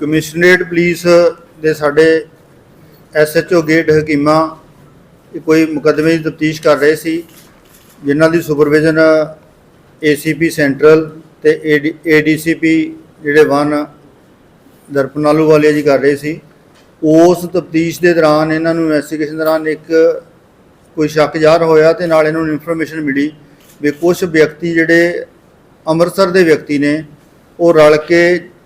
Commissionerate police ਦੇ ਸਾਡੇ SHO gate ਹਕੀਮਾ ਕੋਈ ਮੁਕੱਦਮੇ ਦੀ ਤਫਤੀਸ਼ ਕਰ ਰਹੇ ਸੀ, ਜਿਨ੍ਹਾਂ ਦੀ ਸੁਪਰਵਿਜ਼ਨ ਏਸੀਪੀ ਸੈਂਟਰਲ ਤੇ ਏਡੀਸੀਪੀ ਜਿਹੜੇ ਵਨ ਦਰਪਨਾਲੂ ਵਾਲੇ ਜੀ ਕਰ ਰਹੇ ਸੀ। ਉਸ ਤਫਤੀਸ਼ ਦੇ ਦੌਰਾਨ ਇਹਨਾਂ ਨੂੰ ਇਨਵੈਸਟੀਗੇਸ਼ਨ ਦੌਰਾਨ ਇੱਕ ਕੋਈ ਸ਼ੱਕ ਜ਼ਾਹਰ ਹੋਇਆ ਤੇ ਨਾਲ ਇਹਨਾਂ ਨੂੰ ਇਨਫੋਰਮੇਸ਼ਨ ਮਿਲੀ ਵੀ ਕੁਝ ਵਿਅਕਤੀ ਜਿਹੜੇ ਅੰਮ੍ਰਿਤਸਰ ਦੇ ਵਿਅਕਤੀ ਨੇ, ਉਹ ਰਲ ਕੇ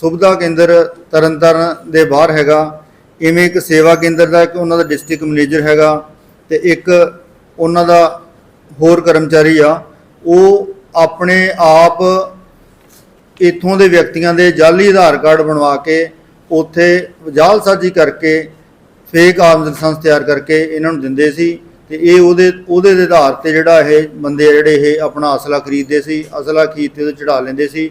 ਸੁਵਿਧਾ ਕੇਂਦਰ ਤਰਨਤਾਰਨ ਦੇ ਬਾਹਰ ਹੈਗਾ। ਇਵੇਂ ਇੱਕ ਸੇਵਾ ਕੇਂਦਰ ਦਾ ਇੱਕ ਉਹਨਾਂ ਦਾ ਡਿਸਟ੍ਰਿਕਟ ਮੈਨੇਜਰ ਹੈਗਾ ਤੇ ਇੱਕ ਉਹਨਾਂ ਦਾ ਹੋਰ ਕਰਮਚਾਰੀ ਆ। ਉਹ ਆਪਣੇ ਆਪ ਇੱਥੋਂ ਦੇ ਵਿਅਕਤੀਆਂ ਦੇ ਜਾਲੀ ਆਧਾਰ ਕਾਰਡ ਬਣਵਾ ਕੇ ਉੱਥੇ ਜਾਲਸਾਜ਼ੀ ਕਰਕੇ ਫੇਕ ਆਰਮਸ ਲਾਇਸੈਂਸ ਤਿਆਰ ਕਰਕੇ ਇਹਨਾਂ ਨੂੰ ਦਿੰਦੇ ਸੀ ਤੇ ਇਹ ਉਹਦੇ ਉਹਦੇ ਦੇ ਆਧਾਰ ਤੇ ਜਿਹੜਾ ਇਹ ਬੰਦੇ ਜਿਹੜੇ ਇਹ ਆਪਣਾ ਅਸਲਾ ਖਰੀਦਦੇ ਸੀ, ਅਸਲਾ ਖਰੀਦ ਤੇ ਉਹਦੇ ਚੜਾ ਲੈਂਦੇ ਸੀ।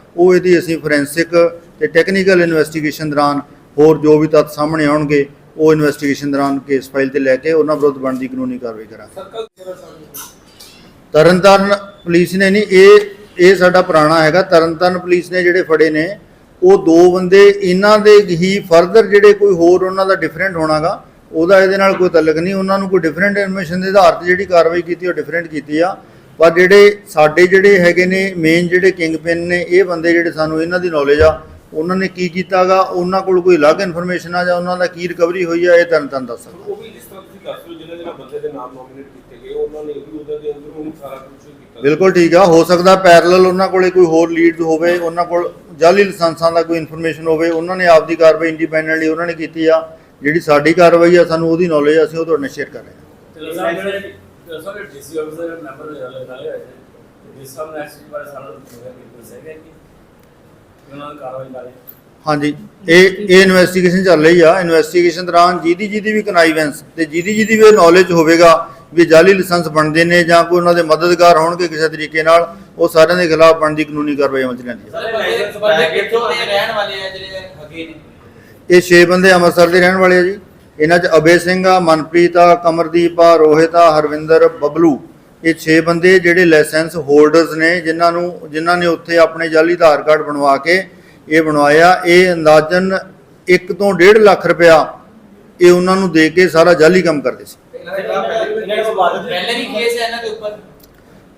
ਉਹ ਇਹਦੀ ਅਸੀਂ ਫੋਰੈਂਸਿਕ ਤੇ ਟੈਕਨੀਕਲ ਇਨਵੈਸਟੀਗੇਸ਼ਨ ਦੌਰਾਨ ਹੋਰ ਜੋ ਵੀ ਤੱਥ ਸਾਹਮਣੇ ਆਉਣਗੇ ਉਹ ਇਨਵੈਸਟੀਗੇਸ਼ਨ ਦੌਰਾਨ ਕੇਸ ਫਾਈਲ ਤੇ ਲੈ ਕੇ ਉਹਨਾਂ ਵਿਰੁੱਧ ਬਣਦੀ ਕਾਨੂੰਨੀ ਕਾਰਵਾਈ ਕਰਾਂਗੇ। ਤਰਨਤਾਰਨ ਪੁਲਿਸ ਨੇ ਨਹੀਂ ਇਹ ਇਹ ਸਾਡਾ ਪੁਰਾਣਾ ਹੈਗਾ ਤਰਨਤਾਰਨ ਪੁਲਿਸ ਨੇ ਜਿਹੜੇ ਫੜੇ ਨੇ ਉਹ ਦੋ ਬੰਦੇ ਇਹਨਾਂ ਦੇ ਹੀ ਫਰਦਰ ਜਿਹੜੇ ਕੋਈ ਹੋਰ ਉਹਨਾਂ ਦਾ ਡਿਫਰੈਂਟ ਹੋਣਾਗਾ ਉਹਦਾ ਇਹਦੇ ਨਾਲ ਕੋਈ ਤਾਲੁਕ ਨਹੀਂ ਉਹਨਾਂ ਨੂੰ ਕੋਈ ਡਿਫਰੈਂਟ ਇਨਫੋਰਮੇਸ਼ਨ ਦੇ ਆਧਾਰ ਤੇ ਜਿਹੜੀ ਕਾਰਵਾਈ ਕੀਤੀ ਉਹ ਡਿਫਰੈਂਟ ਕੀਤੀ ਆ। ਪਰ ਜਿਹੜੇ ਸਾਡੇ ਜਿਹੜੇ ਹੈਗੇ ਨੇ ਮੇਨ ਜਿਹੜੇ ਕਿੰਗ ਪਿਨ ਨੇ ਇਹ ਬੰਦੇ ਜਿਹੜੇ ਸਾਨੂੰ ਇਹਨਾਂ ਦੀ ਨੌਲੇਜ ਆ ਉਹਨਾਂ ਨੇ ਕੀ ਕੀਤਾਗਾ? ਉਹਨਾਂ ਕੋਲ ਕੋਈ ਅਲੱਗ ਇਨਫੋਰਮੇਸ਼ਨ ਆ ਜਾਂ ਉਹਨਾਂ ਦਾ ਕੀ ਰਿਕਵਰੀ ਹੋਈ ਆ ਇਹ ਤਨ ਤਨ ਦੱਸ ਸਕਦਾ। ਉਹ ਵੀ ਜਿਸ ਤਰ੍ਹਾਂ ਤੁਸੀਂ ਦੱਸ ਰਹੇ ਹੋ ਜਿਹਨਾਂ ਜਿਹਨਾਂ ਬੰਦੇ ਦੇ ਨਾਮ ਨੋਮੀਨੇਟ ਕੀਤੇ ਗਏ ਉਹਨਾਂ ਨੇ ਵੀ ਉਹਦੇ ਦੇ ਅੰਦਰ ਉਹਨੂੰ ਸਾਰਾ ਕੁਝ ਕੀਤਾ। ਬਿਲਕੁਲ ਠੀਕ ਆ ਹੋ ਸਕਦਾ ਪੈਰਲਲ ਉਹਨਾਂ ਕੋਲੇ ਕੋਈ ਹੋਰ ਲੀਡਸ ਹੋਵੇ ਉਹਨਾਂ ਕੋਲ ਜਾਲੀ ਲਾਇਸੈਂਸਾਂ ਦਾ ਕੋਈ ਇਨਫੋਰਮੇਸ਼ਨ ਹੋਵੇ ਉਹਨਾਂ ਨੇ ਆਪਦੀ ਕਾਰਵਾਈ ਇੰਡੀਪੈਂਡੈਂਟਲੀ ਉਹਨਾਂ ਨੇ ਕੀਤੀ ਆ ਜਿਹੜੀ ਸਾਡੀ ਕਾਰਵਾਈ ਆ ਸਾਨੂੰ ਉਹਦੀ ਨੌਲੇਜ ਆ ਅਸੀਂ ਉਹ ਤੁਹਾਡੇ ਨਾਲ ਸ਼ੇਅਰ ਕਰ ਰਹੇ ਹਾਂ। ਸਾਰੇ ਡੀਸੀ ਆਫਿਸਰ ਦੇ ਮੈਂਬਰ ਨੇ ਨੇ ਬਾਰੇ ਦੱਸਿਆ ਕਿ ਉਹਨਾਂ ਕਾਰਵਾਈ ਹਾਂਜੀ ਇਹ ਇਹ ਇਨਵੈਸਟੀਗੇਸ਼ਨ ਚੱਲ ਰਹੀ ਆ। ਇਨਵੈਸਟੀਗੇਸ਼ਨ ਦੌਰਾਨ ਜਿਹਦੀ ਜਿਹਦੀ ਵੀ ਕਨਾਈਵੈਂਸ ਤੇ ਜਿਹਦੀ ਜਿਹਦੀ ਵੀ ਨੌਲੇਜ ਹੋਵੇਗਾ ਵੀ ਜਾਲੀ ਲਾਇਸੈਂਸ ਬਣਦੇ ਨੇ ਜਾਂ ਕੋਈ ਉਹਨਾਂ ਦੇ ਮਦਦਗਾਰ ਹੋਣਗੇ ਕਿਸੇ ਤਰੀਕੇ ਨਾਲ ਉਹ ਸਾਰਿਆਂ ਦੇ ਖਿਲਾਫ ਬਣਦੀ ਕਾਨੂੰਨੀ ਕਾਰਵਾਈ ਅਮਲ ਚ ਲੈਂਦੀ ਹੈ ਸਾਰੇ ਬੰਦੇ ਬੰਦੇ ਕਿੱਥੋਂ ਦੇ ਰਹਿਣ ਵਾਲੇ ਆ ਜਿਹੜੇ ਹੈਗੇ ਨੇ? ਇਹ 6 ਬੰਦੇ ਅੰਮ੍ਰਿਤਸਰ ਦੇ ਰਹਿਣ ਵਾਲੇ ਆ ਜੀ। ਇਹਨਾਂ 'ਚ ਅਬੇ ਸਿੰਘ ਆ ਮਨਪ੍ਰੀਤ ਆ ਕਮਰਦੀਪ ਆ ਰੋਹਿਤ ਆ ਹਰਵਿੰਦਰ ਬਬਲੂ। ਇਹ 6 ਬੰਦੇ ਜਿਹੜੇ ਲਾਇਸੈਂਸ ਹੋਲਡਰਸ ਨੇ ਜਿਨ੍ਹਾਂ ਨੂੰ ਜਿਨ੍ਹਾਂ ਨੇ ਉੱਥੇ ਆਪਣੇ ਜਾਲੀ ਆਧਾਰ ਕਾਰਡ ਬਣਵਾ ਕੇ ਇਹ ਬਣਵਾਇਆ। ਇਹ ਅੰਦਾਜ਼ਨ 1 ਤੋਂ 1.5 ਲੱਖ ਰੁਪਇਆ ਇਹ ਉਹਨਾਂ ਨੂੰ ਦੇ ਕੇ ਸਾਰਾ ਜਾਲੀ ਕੰਮ ਕਰਦੇ ਸੀ। ਪਹਿਲੇ ਵੀ ਕੇਸ ਹੈ ਇਹਨਾਂ ਦੇ ਉੱਪਰ?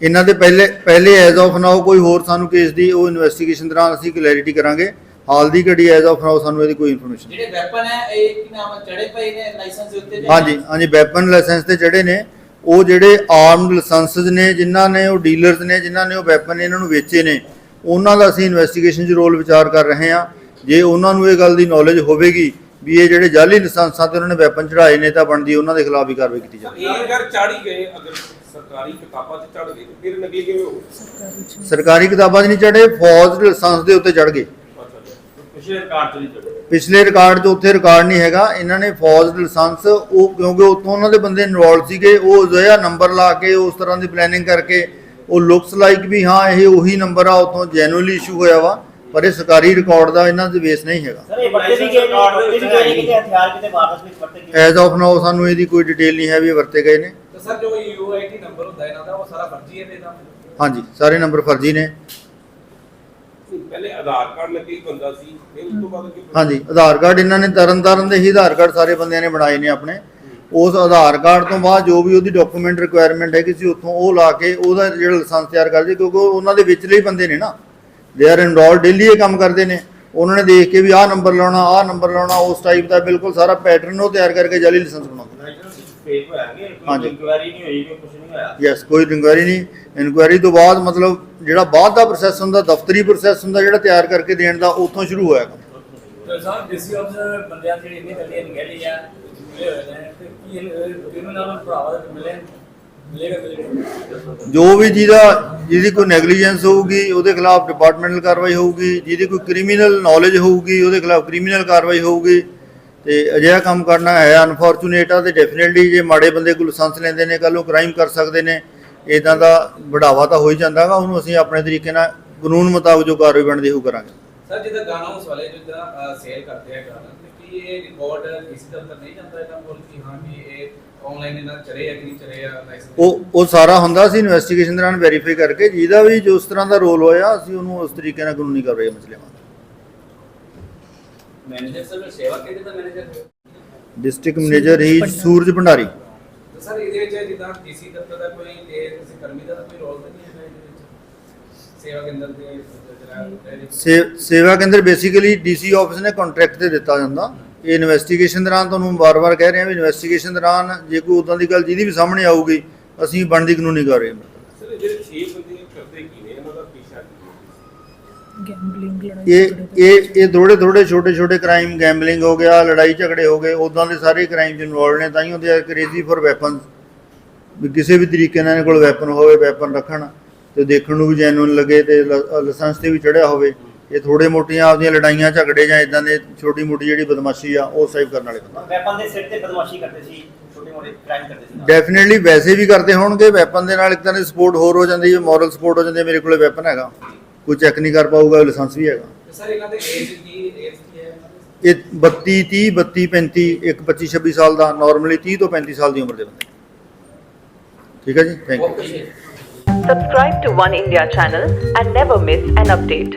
ਇਹਨਾਂ ਦੇ ਪਹਿਲੇ ਪਹਿਲੇ ਐਜ਼ ਆਫ ਨਾਓ ਕੋਈ ਹੋਰ ਸਾਨੂੰ ਕੇਸ ਦੀ ਉਹ ਇਨਵੈਸਟੀਗੇਸ਼ਨ ਦੌਰਾਨ ਅਸੀਂ ਕਲੈਰਿਟੀ ਕਰਾਂਗੇ। ਹਾਲ ਦੀ ਘੜੀ ਐਜ਼ ਆਫ ਨਾਓ ਸਾਨੂੰ ਇਹਦੀ ਕੋਈ ਇਨਫੋਰਮੇਸ਼ਨ ਜਿਹੜੇ ਵੈਪਨ ਹੈ ਇਹ ਕੀ ਨਾਮ ਹੈ? ਚੜੇ ਪਏ ਨੇ ਲਾਇਸੈਂਸ ਦੇ ਉੱਤੇ ਹਾਂਜੀ ਹਾਂਜੀ ਵੈਪਨ ਲਾਇਸੈਂਸ ਤੇ ਚੜੇ ਨੇ। ਉਹ ਜਿਹੜੇ ਆਰਮਡ ਲਾਇਸੈਂਸਸ ਨੇ ਜਿਨ੍ਹਾਂ ਨੇ ਉਹ ਡੀਲਰਸ ਨੇ ਜਿਨ੍ਹਾਂ ਨੇ ਉਹ ਵੈਪਨ ਇਹਨਾਂ ਨੂੰ ਵੇਚੇ ਨੇ ਉਹਨਾਂ ਦਾ ਅਸੀਂ ਇਨਵੈਸਟੀਗੇਸ਼ਨ 'ਚ ਰੋਲ ਵਿਚਾਰ ਕਰ ਰਹੇ ਹਾਂ। ਜੇ ਉਹਨਾਂ ਨੂੰ ਇਹ ਗੱਲ ਦੀ ਨੌਲੇਜ ਹੋਵੇਗੀ ਵੀ ਇਹ ਜਿਹੜੇ ਜਾਲੀ ਲਾਇਸੈਂਸਾਂ ਤੇ ਉਹਨਾਂ ਨੇ ਵੈਪਨ ਚੜਾਏ ਨੇ ਤਾਂ ਬਣਦੀ ਉਹਨਾਂ ਦੇ ਖਿਲਾਫ ਵੀ ਕਾਰਵਾਈ ਕੀਤੀ ਜਾਵੇ ਇਹ ਅਗਰ ਚਾੜੀ ਗਏ ਅਗਰ ਸਰਕਾਰੀ ਕਿਤਾਬਾਂ 'ਚ ਚੜ ਗਏ ਫਿਰ ਨਕਲੀ ਕਿਵੇਂ ਹੋਊ? ਸਰਕਾਰੀ ਕਿਤਾਬਾਂ 'ਚ ਨਹੀਂ ਚੜੇ ਫੌਜ ਦੇ ਲਾਇਸੈਂਸ ਦੇ ਉੱਤੇ ਚੜ ਗਏ। ਪਿਛਲੇ ਰਿਕਾਰਡ ਤੋਂ ਨਹੀਂ ਚੜੇ ਪਿਛਲੇ ਰਿਕਾਰਡ 'ਚ ਉੱਥੇ ਰਿਕਾਰਡ ਨਹੀਂ ਹੈਗਾ। ਇਹਨਾਂ ਨੇ ਫੌਜ ਦੇ ਲਾਇਸੈਂਸ ਉਹ ਕਿਉਂਕਿ ਉੱਥੋਂ ਉਹਨਾਂ ਦੇ ਬੰਦੇ ਇਨਵੋਲਡ ਸੀਗੇ ਉਹ ਜਿਹੜਾ ਨੰਬਰ ਲਾ ਕੇ ਉਸ ਤਰ੍ਹਾਂ ਦੀ ਪਲੈਨਿੰਗ ਕਰਕੇ ਉਹ ਲੁਕਸ ਲਾਈਕ ਵੀ ਹਾਂ ਇਹ ਉਹੀ ਨੰਬਰ ਆ ਉੱਥੋਂ ਜੈਨੂਅਲੀ ਇਸ਼ੂ ਹੋਇਆ ਵਾ ਪਰ ਇਹ ਸਰਕਾਰੀ ਰਿਕਾਰਡ ਦਾ ਇਹਨਾਂ ਦੇ ਬੇਸ ਨਹੀਂ ਹੈਗਾ। ਸਰ ਇਹ ਵਰਤੇ ਵੀ ਗਏ ਨੇ ਵਰਤੇ ਵੀ ਗਏ ਨੇ ਕਿਤੇ ਹਥਿਆਰ ਕਿਤੇ ਵਾਰਦਾਤ ਵਿੱਚ ਵਰਤੇ ਗਏ ਐਜ਼ ਆਫ ਨਾਓ ਸਾਨੂੰ ਇਹਦੀ ਕੋਈ ਡਿਟੇਲ ਨਹੀਂ ਹੈ ਵੀ ਇਹ ਵਰਤੇ ਗਏ ਨੇ। ਤਾਂ ਸਰ ਜੋ ਯੂਆਈਟੀ ਨੰਬਰ ਹੁੰਦਾ ਇਹਨਾਂ ਦਾ ਉਹ ਸਾਰਾ ਫਰਜ਼ੀ ਹੈ ਤੇ ਇਹਦਾ ਹਾਂਜੀ ਸਾਰੇ ਨੰਬਰ ਫਰਜ਼ੀ ਨੇ। ਪਹਿਲੇ ਆਧਾਰ ਕਾਰਡ ਨਕਲੀ ਬੰਦਾ ਸੀ ਫਿਰ ਉਸ ਤੋਂ ਬਾਅਦ ਅੱਗੇ ਹਾਂਜੀ ਆਧਾਰ ਕਾਰਡ ਇਹਨਾਂ ਨੇ ਤਰਨ ਤਾਰਨ ਦੇ ਹੀ ਆਧਾਰ ਕਾਰਡ ਸਾਰੇ ਬੰਦਿਆਂ ਨੇ ਬਣਾਏ ਨੇ ਆਪਣੇ। ਉਸ ਆਧਾਰ ਕਾਰਡ ਤੋਂ ਬਾਅਦ ਜੋ ਵੀ ਉਹਦੀ ਡਾਕੂਮੈਂਟ ਰਿਕੁਆਇਰਮੈਂਟ ਹੈ ਕਿਸੇ ਉੱਥੋਂ ਉਹ ਲਾ ਕੇ ਉਹਦਾ ਜਿਹੜਾ ਲਾਇਸੈਂਸ ਤਿਆਰ ਕਰਦੇ ਕਿਉਂਕਿ ਉਹ ਉਹਨਾਂ ਦੇ ਵਿਚਲੇ ਹੀ ਬੰਦੇ ਨੇ ਨਾ। ਦੇ ਆਰ ਇਨਰੋਲ ਡੇਲੀ ਇਹ ਕੰਮ ਕਰਦੇ ਨੇ। ਉਹਨਾਂ ਨੇ ਦੇਖ ਕੇ ਵੀ ਆਹ ਨੰਬਰ ਲਾਉਣਾ ਆਹ ਨੰਬਰ ਲਾਉਣਾ ਉਸ ਟਾਈਪ ਦਾ ਬਿਲਕੁਲ ਸਾਰਾ ਪੈਟਰਨ ਉਹ ਤਿਆਰ ਕਰਕੇ ਜਾਲੀ ਲਾਇਸੈਂਸ ਬਣਾਉਂਦੇ ਹਾਂਜੀ। ਇਨਕੁਆਇਰੀ ਨਹੀਂ ਹੋਈ ਕਿ ਕੁਝ ਨਹੀਂ ਹੋਇਆ? ਯੈਸ ਕੋਈ ਇਨਕੁਆਇਰੀ ਨਹੀਂ। ਇਨਕੁਆਇਰੀ ਤੋਂ ਬਾਅਦ ਮਤਲਬ ਜਿਹੜਾ ਬਾਅਦ ਦਾ ਪ੍ਰੋਸੈਸ ਹੁੰਦਾ ਦਫ਼ਤਰੀ ਪ੍ਰੋਸੈਸ ਹੁੰਦਾ ਜਿਹੜਾ ਤਿਆਰ ਕਰਕੇ ਦੇਣ ਦਾ ਉੱਥੋਂ ਸ਼ੁਰੂ ਹੋਇਆ ਕੰਮ। ਤੇ ਸਾਹਿਬ ਬੰਦਿਆਂ ਜਿਹੜੀ ਇੰਨੀ ਆ ਜੋ ਵੀ ਜਿਹਦਾ ਜਿਹਦੀ ਕੋਈ ਨੈਗਲੀਜੈਂਸ ਹੋਊਗੀ ਉਹਦੇ ਖਿਲਾਫ ਡਿਪਾਰਟਮੈਂਟਲ ਕਾਰਵਾਈ ਹੋਊਗੀ ਜਿਹਦੀ ਕੋਈ ਕ੍ਰਿਮੀਨਲ ਨੌਲੇਜ ਹੋਊਗੀ ਉਹਦੇ ਖਿਲਾਫ ਕ੍ਰਿਮੀਨਲ ਕਾਰਵਾਈ ਹੋਊਗੀ। ਤੇ ਅਜਿਹਾ ਕੰਮ ਕਰਨਾ ਹੈ ਅਨਫੋਰਚੂਨੇਟ ਆ ਤੇ ਡੈਫੀਨਿਟਲੀ ਜੇ ਮਾੜੇ ਬੰਦੇ ਕੋਲ ਲਾਇਸੈਂਸ ਲੈਂਦੇ ਨੇ ਕੱਲ ਨੂੰ ਕ੍ਰਾਈਮ ਕਰ ਸਕਦੇ ਨੇ। ਇਦਾਂ ਦਾ ਵਧਾਵਾ ਤਾਂ ਹੋ ਹੀ ਜਾਂਦਾਗਾ ਉਹਨੂੰ ਅਸੀਂ ਆਪਣੇ ਤਰੀਕੇ ਨਾਲ ਕਾਨੂੰਨ ਮੁਤਾਬਕ ਜੋ ਕਾਰਵਾਈ ਬਣਦੀ ਉਹ ਕਰਾਂਗੇ। ਸਰ ਜਿੱਦਾਂ ਗਾਣਾ ਉਸ ਵਾਲੇ ਜਿੱਦਾਂ ਸੇਲ ਕਰਦੇ ਆ ਗਾਣਾ ਕੀ ਇਹ ਰਿਕਾਰਡ ਕਿਸੇ ਦੇ ਨਹੀਂ ਜਾਂਦਾ ਇਹਦਾ ਬੋਲ ਕਿ ਹਾਂ ਵੀ ਇਹ ਆਨਲਾਈਨ ਇਹਨਾਂ ਚੜੇ ਆ ਕਿ ਨਹੀਂ ਚੜੇ ਆ ਉਹ ਉਹ ਸਾਰਾ ਹੁੰਦਾ ਸੀ ਇਨਵੈਸਟੀਗੇਸ਼ਨ ਦੌਰਾਨ ਵੈਰੀਫਾਈ ਕਰਕੇ ਜਿਹਦਾ ਵੀ ਜੋ ਉਸ ਤਰ੍ਹਾਂ ਦਾ ਰੋਲ ਹੋਇਆ ਅਸੀਂ ਉਹਨੂੰ ਉਸ ਤਰੀਕੇ ਨਾਲ ਕਾਨੂੰਨੀ ਕਾਰਵਾਈ ਲਿਆਵਾਂਗੇ। ਮੈਨੇਜਰ ਸਰ ਸੇਵਾ ਕਿਹਦੇ ਦਾ ਮੈਨੇਜਰ ਡਿਸਟ੍ਰਿਕਟ ਮੈਨੇਜਰ ਹੀ ਸੂਰਜ ਭੰਡਾਰੀ। ਸਰ ਇਹਦੇ ਵਿੱਚ ਜਿੱਦਾਂ ਡੀਸੀ ਦਫ਼ਤਰ ਦਾ ਕੋਈ ਤੇ ਕਿਸੇ ਕਰਮੀ ਦਾ ਤਾਂ ਕੋਈ ਰੋਲ ਤਾਂ ਨਹੀਂ ਹੈ ਇਹਦੇ ਵਿੱਚ? ਸੇਵਾ ਕੇਂਦਰ ਦੇ ਜਿਹੜਾ ਸੇਵਾ ਕੇਂਦਰ ਬੇਸਿਕਲੀ ਡੀਸੀ ਆਫਿਸ ਨੇ ਕੰਟਰੈਕਟ ਤੇ ਦਿੱਤਾ ਜਾਂਦਾ। ਇਹ ਇਨਵੈਸਟੀਗੇਸ਼ਨ ਦੌਰਾਨ ਤੁਹਾਨੂੰ ਵਾਰ-ਵਾਰ ਕਹਿ ਰਹੇ ਹਾਂ ਵੀ ਇਨਵੈਸਟੀਗੇਸ਼ਨ ਦੌਰਾਨ ਜੇ ਕੋਈ ਉਦਾਂ ਦੀ ਗੱਲ ਜਿਹਦੀ ਵੀ ਸਾਹਮਣੇ ਆਊਗੀ ਅਸੀਂ ਬਣਦੀ ਕਾਨੂੰਨੀ ਕਾਰਵਾਈ। ਅਮਲ ਸਰ ਇਹ ਜਿਹੜੇ 6 ਗੈਂਬਲਿੰਗ ਲੜਾਈ ਇਹ ਇਹ ਇਹ ਥੋੜੇ ਥੋੜੇ ਛੋਟੇ ਛੋਟੇ ਕ੍ਰਾਈਮ ਗੈਂਬਲਿੰਗ ਹੋ ਗਿਆ ਲੜਾਈ ਝਗੜੇ ਹੋ ਗਏ ਉਦਾਂ ਦੇ ਸਾਰੇ ਕ੍ਰਾਈਮ ਇਨਵੋਲਡ ਨੇ ਤਾਂ ਹੀ ਉਹਦੇ ਕ੍ਰੇਜ਼ੀ ਫॉर ਵੈਪਨਸ ਵੀ ਕਿਸੇ ਵੀ ਤਰੀਕੇ ਨਾਲ ਇਹਨਾਂ ਕੋਲ ਵੈਪਨ ਹੋਵੇ ਵੈਪਨ ਰੱਖਣ ਤੇ ਦੇਖਣ ਨੂੰ ਵੀ ਜੈਨੂਨ ਲੱਗੇ ਤੇ ਲਾਇਸੈਂਸ ਤੇ ਵੀ ਚੜਿਆ ਹੋਵੇ ਇਹ ਥੋੜੇ ਮੋਟੀਆਂ ਆਪਦੀਆਂ ਲੜਾਈਆਂ ਝਗੜੇ ਜਾਂ ਇਦਾਂ ਦੇ ਛੋਟੀ ਮੋਟੀ ਜਿਹੜੀ ਬਦਮਾਸ਼ੀ ਆ ਉਹ ਸੇਵ ਕਰਨ ਵਾਲੇ ਬੰਦੇ। ਵੈਪਨ ਦੇ ਸਿਰ ਤੇ ਬਦਮਾਸ਼ੀ ਕਰਦੇ ਸੀ ਛੋਟੇ ਮੋਟੇ ਕ੍ਰਾਈਮ ਕਰਦੇ ਸੀ। ਡੈਫੀਨਿਟਲੀ ਵੈਸੇ ਵੀ ਕਰਦੇ ਹੋਣਗੇ ਵੈਪਨ ਦੇ ਨਾਲ ਇੱਕ ਤਰ੍ਹਾਂ ਦੀ ਸਪੋਰਟ ਹੋਰ ਹੋ ਜਾਂਦੀ ਹੈ ਮੋਰਲ ਸਪੋਰਟ ਹੋ ਜਾਂਦੀ ਹੈ ਮੇਰੇ ਕੋਲੇ ਵੈਪਨ ਹੈਗਾ। ਕੋਈ ਚੈੱਕ ਨਹੀਂ ਕਰ ਪਾਊਗਾ ਲਾਇਸੈਂਸ ਵੀ ਹੈਗਾ। ਸਰ ਇਹਨਾਂ ਦੇ ਏਜ ਕੀ ਏਜ ਕੀ ਹੈ? ਇਹਨਾਂ ਦੀ? ਇਹ 32 30 32 35 ਇੱਕ 25 26 ਸਾਲ ਦਾ ਨਾਰਮਲੀ 30 ਤੋਂ 35 ਸਾਲ ਦੀ ਉਮਰ ਦੇ ਬੰਦੇ। ਠੀਕ ਹੈ ਜੀ? Thank you Subscribe to One India channel and never miss an update.